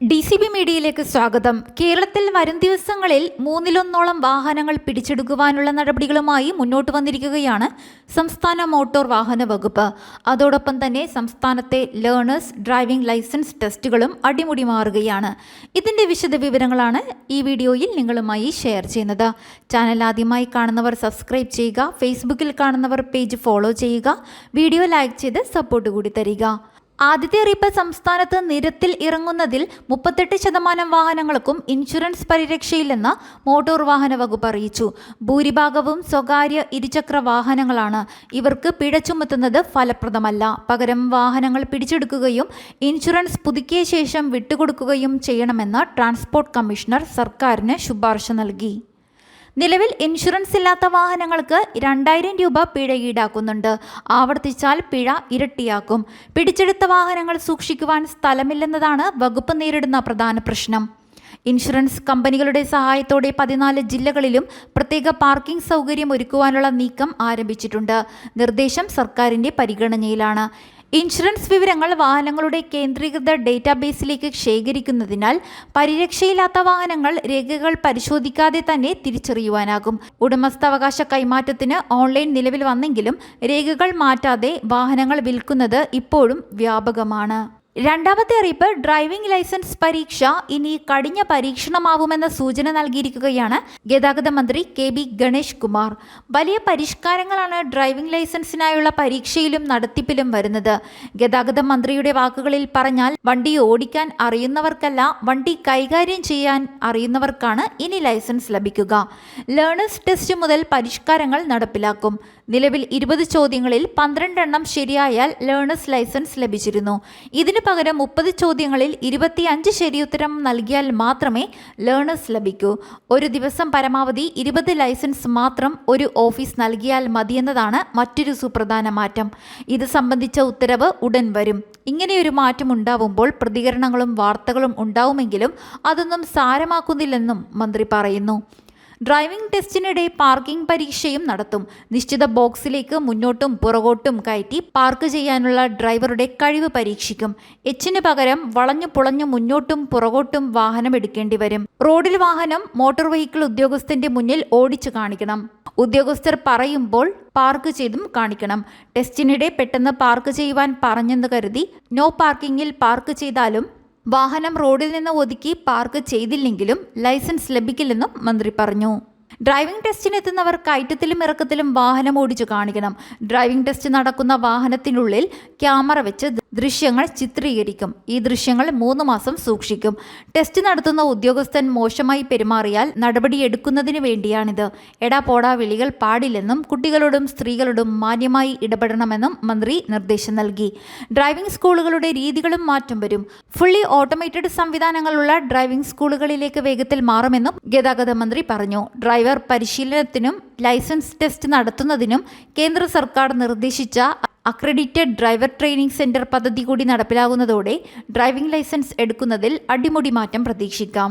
D C B മീഡിയയിലേക്ക് സ്വാഗതം. കേരളത്തിൽ വരും ദിവസങ്ങളിൽ മൂന്നിലൊന്നോളം വാഹനങ്ങൾ പിടിച്ചെടുക്കുവാനുള്ള നടപടികളുമായി മുന്നോട്ട് വന്നിരിക്കുകയാണ് സംസ്ഥാന മോട്ടോർ വാഹന വകുപ്പ്. അതോടൊപ്പം തന്നെ സംസ്ഥാനത്തെ ലേണേഴ്സ് ഡ്രൈവിംഗ് ലൈസൻസ് ടെസ്റ്റുകളും അടിമുടി മാറുകയാണ്. ഇതിന്റെ വിശദവിവരങ്ങളാണ് ഈ വീഡിയോയിൽ നിങ്ങളുമായി ഷെയർ ചെയ്യുന്നത്. ചാനൽ ആദ്യമായി കാണുന്നവർ സബ്സ്ക്രൈബ് ചെയ്യുക ഫേസ്ബുക്കിൽ കാണുന്നവർ പേജ് ഫോളോ ചെയ്യുക വീഡിയോ ലൈക്ക് ചെയ്ത് സപ്പോർട്ട് കൂടി തരിക. ആദ്യത്തെ അറിയിപ്പ് സംസ്ഥാനത്ത് നിരത്തിൽ ഇറങ്ങുന്നതിൽ മുപ്പത്തെട്ട് ശതമാനം വാഹനങ്ങൾക്കും ഇൻഷുറൻസ് പരിരക്ഷയില്ലെന്ന് മോട്ടോർ വാഹന വകുപ്പ് അറിയിച്ചു. ഭൂരിഭാഗവും സ്വകാര്യ ഇരുചക്ര വാഹനങ്ങളാണ്. ഇവർക്ക് പിഴ ചുമത്തുന്നത് ഫലപ്രദമല്ല. പകരം വാഹനങ്ങൾ പിടിച്ചെടുക്കുകയും ഇൻഷുറൻസ് പുതുക്കിയ ശേഷം വിട്ടുകൊടുക്കുകയും ചെയ്യണമെന്ന് ട്രാൻസ്പോർട്ട് കമ്മീഷണർ സർക്കാരിന് ശുപാർശ നൽകി. നിലവിൽ ഇൻഷുറൻസ് ഇല്ലാത്ത വാഹനങ്ങൾക്ക് രണ്ടായിരം രൂപ പിഴ ഈടാക്കുന്നുണ്ട്. ആവർത്തിച്ചാൽ പിഴ ഇരട്ടിയാക്കും. പിടിച്ചെടുത്ത വാഹനങ്ങൾ സൂക്ഷിക്കുവാൻ സ്ഥലമില്ലെന്നതാണ് വകുപ്പ് നേരിടുന്ന പ്രധാന പ്രശ്നം. ഇൻഷുറൻസ് കമ്പനികളുടെ സഹായത്തോടെ പതിനാല് ജില്ലകളിലും പ്രത്യേക പാർക്കിംഗ് സൗകര്യം ഒരുക്കുവാനുള്ള നീക്കം ആരംഭിച്ചിട്ടുണ്ട്. നിർദ്ദേശം സർക്കാരിന്റെ പരിഗണനയിലാണ്. ഇൻഷുറൻസ് വിവരങ്ങൾ വാഹനങ്ങളുടെ കേന്ദ്രീകൃത ഡേറ്റാബേസിലേക്ക് ശേഖരിക്കുന്നതിനാൽ പരിരക്ഷയില്ലാത്ത വാഹനങ്ങൾ രേഖകൾ പരിശോധിക്കാതെ തന്നെ തിരിച്ചറിയുവാനാകും. ഉടമസ്ഥാവകാശ കൈമാറ്റത്തിന് ഓൺലൈൻ നിലവിൽ വന്നെങ്കിലും രേഖകൾ മാറ്റാതെ വാഹനങ്ങൾ വിൽക്കുന്നത് ഇപ്പോഴും വ്യാപകമാണ്. രണ്ടാമത്തെ അറിയിപ്പ് ഡ്രൈവിംഗ് ലൈസൻസ് പരീക്ഷ ഇനി കടിഞ്ഞ പരീക്ഷണമാവുമെന്ന സൂചന നൽകിയിരിക്കുകയാണ് ഗതാഗത മന്ത്രി കെ ബി ഗണേഷ് കുമാർ. വലിയ പരിഷ്കാരങ്ങളാണ് ഡ്രൈവിംഗ് ലൈസൻസിനായുള്ള പരീക്ഷയിലും നടത്തിപ്പിലും വരുന്നത്. ഗതാഗത മന്ത്രിയുടെ വാക്കുകളിൽ പറഞ്ഞാൽ വണ്ടി ഓടിക്കാൻ അറിയുന്നവർക്കല്ല വണ്ടി കൈകാര്യം ചെയ്യാൻ അറിയുന്നവർക്കാണ് ഇനി ലൈസൻസ് ലഭിക്കുക. ലേണേഴ്സ് ടെസ്റ്റ് മുതൽ പരിഷ്കാരങ്ങൾ നടപ്പിലാക്കും. നിലവിൽ ഇരുപത് ചോദ്യങ്ങളിൽ പന്ത്രണ്ടെണ്ണം ശരിയായാൽ ലേണേഴ്സ് ലൈസൻസ് ലഭിച്ചിരുന്നു. ഇതിനു പകരം മുപ്പത് ചോദ്യങ്ങളിൽ ഇരുപത്തിയഞ്ച് ശരിയുത്തരം നൽകിയാൽ മാത്രമേ ലേണേഴ്സ് ലഭിക്കൂ. ഒരു ദിവസം പരമാവധി ഇരുപത് ലൈസൻസ് മാത്രം ഒരു ഓഫീസ് നൽകിയാൽ മതിയെന്നതാണ് മറ്റൊരു സുപ്രധാന മാറ്റം. ഇത് സംബന്ധിച്ച ഉത്തരവ് ഉടൻ വരും. ഇങ്ങനെയൊരു മാറ്റം ഉണ്ടാവുമ്പോൾ പ്രതികരണങ്ങളും വാർത്തകളും ഉണ്ടാവുമെങ്കിലും അതൊന്നും സാരമാക്കുന്നില്ലെന്നും മന്ത്രി പറയുന്നു. ഡ്രൈവിംഗ് ടെസ്റ്റിനിടെ പാർക്കിംഗ് പരീക്ഷയും നടത്തും. നിശ്ചിത ബോക്സിലേക്ക് മുന്നോട്ടും പുറകോട്ടും കയറ്റി പാർക്ക് ചെയ്യാനുള്ള ഡ്രൈവറുടെ കഴിവ് പരീക്ഷിക്കും. എച്ചിന് പകരം വളഞ്ഞു പുളഞ്ഞു മുന്നോട്ടും പുറകോട്ടും വാഹനം എടുക്കേണ്ടി വരും. റോഡിൽ വാഹനം മോട്ടോർ വെഹിക്കിൾ ഉദ്യോഗസ്ഥന്റെ മുന്നിൽ ഓടിച്ചു കാണിക്കണം. ഉദ്യോഗസ്ഥർ പറയുമ്പോൾ പാർക്ക് ചെയ്തും കാണിക്കണം. ടെസ്റ്റിനിടെ പെട്ടെന്ന് പാർക്ക് ചെയ്യുവാൻ പറഞ്ഞെന്ന് കരുതി നോ പാർക്കിങ്ങിൽ പാർക്ക് ചെയ്താലും വാഹനം റോഡിൽ നിന്ന് ഒതുക്കി പാർക്ക് ചെയ്തില്ലെങ്കിലും ലൈസൻസ് ലഭിക്കില്ലെന്നും മന്ത്രി പറഞ്ഞു. ഡ്രൈവിംഗ് ടെസ്റ്റിന് എത്തുന്നവർ കയറ്റത്തിലും ഇറക്കത്തിലും വാഹനം ഓടിച്ചു കാണിക്കണം. ഡ്രൈവിംഗ് ടെസ്റ്റ് നടക്കുന്ന വാഹനത്തിനുള്ളിൽ ക്യാമറ വെച്ച് ദൃശ്യങ്ങൾ ചിത്രീകരിക്കും. ഈ ദൃശ്യങ്ങൾ മൂന്ന് മാസം സൂക്ഷിക്കും. ടെസ്റ്റ് നടത്തുന്ന ഉദ്യോഗസ്ഥൻ മോശമായി പെരുമാറിയാൽ നടപടിയെടുക്കുന്നതിന് വേണ്ടിയാണിത്. എടാ പോടാ വിളികൾ പാടില്ലെന്നും കുട്ടികളോടും സ്ത്രീകളോടും മാന്യമായി ഇടപെടണമെന്നും മന്ത്രി നിർദ്ദേശം നൽകി. ഡ്രൈവിംഗ് സ്കൂളുകളുടെ രീതികളും മാറ്റം വരും. ഫുള്ളി ഓട്ടോമേറ്റഡ് സംവിധാനങ്ങളുള്ള ഡ്രൈവിംഗ് സ്കൂളുകളിലേക്ക് വേഗത്തിൽ മാറുമെന്നും ഗതാഗത മന്ത്രി പറഞ്ഞു. ഡ്രൈവർ പരിശീലനത്തിനും ലൈസൻസ് ടെസ്റ്റ് നടത്തുന്നതിനും കേന്ദ്ര സർക്കാർ നിർദ്ദേശിച്ച അക്രഡിറ്റഡ് ഡ്രൈവർ ട്രെയിനിംഗ് സെന്റർ പദ്ധതി കൂടി നടപ്പിലാകുന്നതോടെ ഡ്രൈവിംഗ് ലൈസൻസ് എടുക്കുന്നതിൽ അടിമുടി മാറ്റം പ്രതീക്ഷിക്കാം.